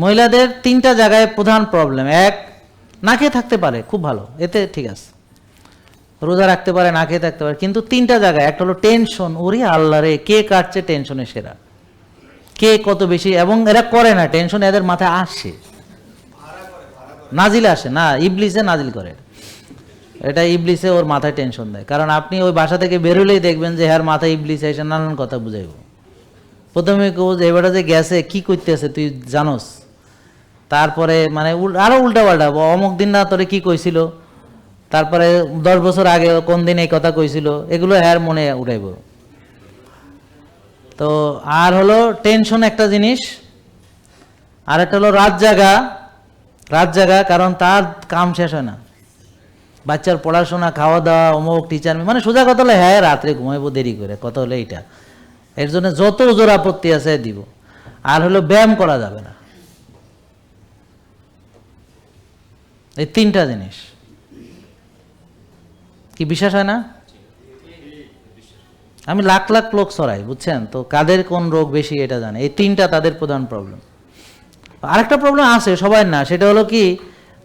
মহিলাদের তিনটা জায়গায় প্রধান প্রবলেম এক, না খেয়ে থাকতে পারে, খুব ভালো, এতে ঠিক আছে। রোজা রাখতে পারে, না খেয়ে থাকতে পারে, কিন্তু তিনটা জায়গায়, একটা হলো টেনশন ওরে আল্লাহ রে, কে কাটছে টেনশনে সেরা? কে কত বেশি, এবং এরা করে না টেনশন এদের মাথায় আসে। নাজিল আসে, না, ইবলিসে নাজিল করে। এটা ইবলিসে ওর মাথায় টেনশন দেয়, কারণ আপনি ওই বাসা থেকে বেরোলেই দেখবেন যে হ্যার মাথায় ইবলিসে এসে নানান কথা বুঝাইব। প্রথমে কেউ যে এবারে যে গেছে, কি করতেছে তুই জানোস? তারপরে মানে আরও উল্টা পাল্টা। অমুক দিন না তোরে কি কইছিল? তারপরে দশ বছর আগে কোন দিন এই কথা কইছিল? এগুলো হ্যার মনে উঠাইব তো আর হলো টেনশন একটা জিনিস। আর একটা হলো রাত জাগা। রাত জাগা কারণ তার কাম শেষ হয় না। বাচ্চার পড়াশোনা খাওয়া দাওয়া অমুক টিচার মানে সোজা কথা হলে হ্যাঁ রাত্রে ঘুমাইবো দেরি করে। কথা হলো এইটা। এর জন্য যত জোর আপত্তি আছে দিব। আর হলো ব্যায়াম করা যাবে না। এই তিনটা জিনিস। কি বিশ্বাস হয় না? আমি লাখ লাখ লোক সরাই বুঝছেন? তো কাদের কোন রোগ বেশি এটা জানে। এই তিনটা তাদের প্রধান প্রবলেম আরেকটা প্রবলেম আছে, সবাই না, সেটা হলো কি,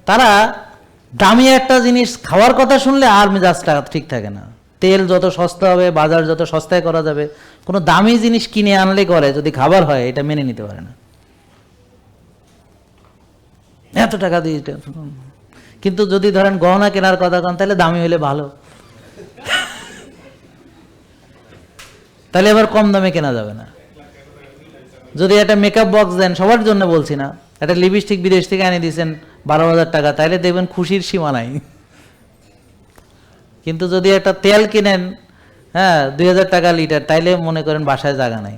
তারা দামি একটা জিনিস খাওয়ার কথা শুনলে আর মেজাজটা ঠিক থাকে না। তেল যত সস্তা হবে, বাজার যত সস্তায় করা যাবে, কোনো দামি জিনিস কিনে আনলে করে, যদি খাবার হয়, এটা মেনে নিতে পারে না। এত টাকা দিয়ে কিন্তু যদি ধরেন গহনা কেনার কথা কন, তাহলে দামি হলে ভালো। তাহলে এবার কম দামে কেনা যাবে না। যদি একটা মেকআপ বক্স দেন, সবার জন্য বলছি না। একটা লিপস্টিক বিদেশ থেকে এনে দিয়েছেন বারো হাজার টাকা, তাহলে দেখবেন খুশির সীমা নাই। কিন্তু যদি একটা তেল কিনেন হ্যাঁ দুই হাজার টাকা লিটার তাইলে মনে করেন বাসায় জায়গা নাই।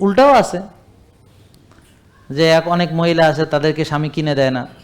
উল্টাও আছে। যে এক অনেক মহিলা আছে, তাদেরকে স্বামী কিনে দেয় না।